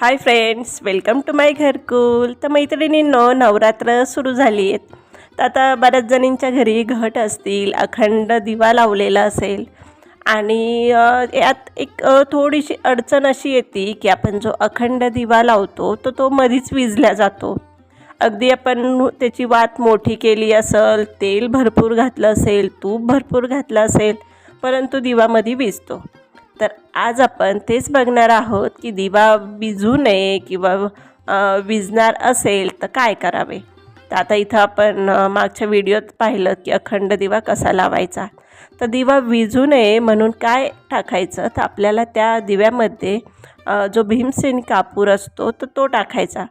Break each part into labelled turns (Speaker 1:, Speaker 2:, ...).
Speaker 1: Hi friends welcome to my Gharkul तर मैत्रिणींनो नवरात्र सुरू झाली आहेत. तर आता बऱ्याच जणींच्या घरी घट असतील अखंड दिवा लावलेला असेल. आणि यात एक थोडीशी अडचण अशी येते की आपण जो अखंड दिवा लावतो तर तो मधीच विजला जातो. अगदी आपण त्याची वात मोठी केली असेल तेल भरपूर घातलं असेल तूप भरपूर घातलं असेल परंतु दिवामध्ये विजतो. तर आज आपण तेच बघणार आहोत की दिवा विजू नये किंवा विजणार असेल तर काय करावे. तर आता इथं आपण मागच्या व्हिडिओत पाहिलं की अखंड दिवा कसा लावायचा. तर दिवा विजू नये म्हणून काय टाकायचं? तर आपल्याला त्या दिव्यामध्ये जो भीमसेन कापूर असतो तर तो टाकायचा.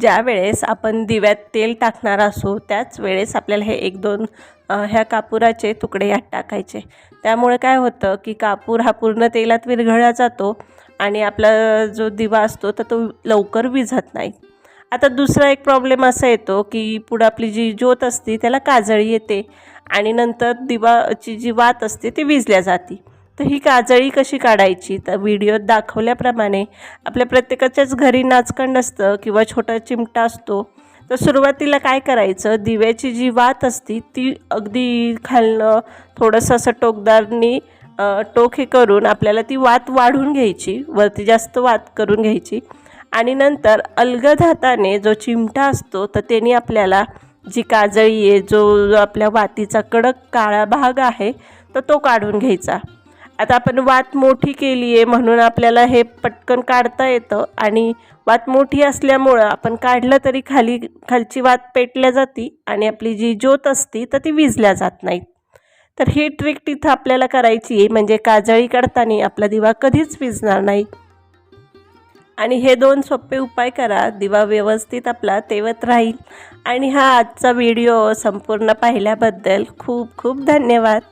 Speaker 1: ज्या वेळेस आपण दिव्यात तेल टाकणार असू त्याच वेळेस आपल्याला हे एक दोन ह्या कापुराचे तुकडे यात टाकायचे. त्यामुळे काय होतं की कापूर हा पूर्ण तेलात विरघळला जातो आणि आपला जो दिवा असतो तर तो लवकर विझत नाही. आता दुसरा एक प्रॉब्लेम असा येतो की पुढं आपली जी ज्योत असते त्याला काजळी येते आणि नंतर दिवाची जी वात असते ती विजल्या जाते. तर ही काजळी कशी काढायची? तर व्हिडिओत दाखवल्याप्रमाणे आपल्या प्रत्येकाच्याच घरी नाचकंड असतं किंवा छोटा चिमटा असतो. तर सुरुवातीला काय करायचं? दिव्याची जी वात असती ती अगदी खालनं थोडंसं असं टोकदारनी टोक हे करून आपल्याला ती वात वाढून घ्यायची. वरती जास्त वात करून घ्यायची. आणि नंतर अलगद हाताने जो चिमटा असतो तर त्याने आपल्याला जी काजळी आहे जो आपल्या वातीचा कडक काळा भाग आहे तर तो काढून घ्यायचा. आता आपण वात मोठी केली आहे म्हणून आपल्याला हे पटकन काढता येतं आणि वात मोठी असल्यामुळं आपण काढलं तरी खाली खालची वात पेटल्या जाती आणि आपली जी ज्योत असती तर ती विजल्या जात नाही तर ही ट्रिक तिथं आपल्याला करायची आहे म्हणजे काजळी काढताना आपला दिवा कधीच विजणार नाही. आणि हे दोन सोपे उपाय करा दिवा व्यवस्थित आपला तेवत राहील. आणि हा आजचा व्हिडिओ संपूर्ण पाहिल्याबद्दल खूप खूप धन्यवाद.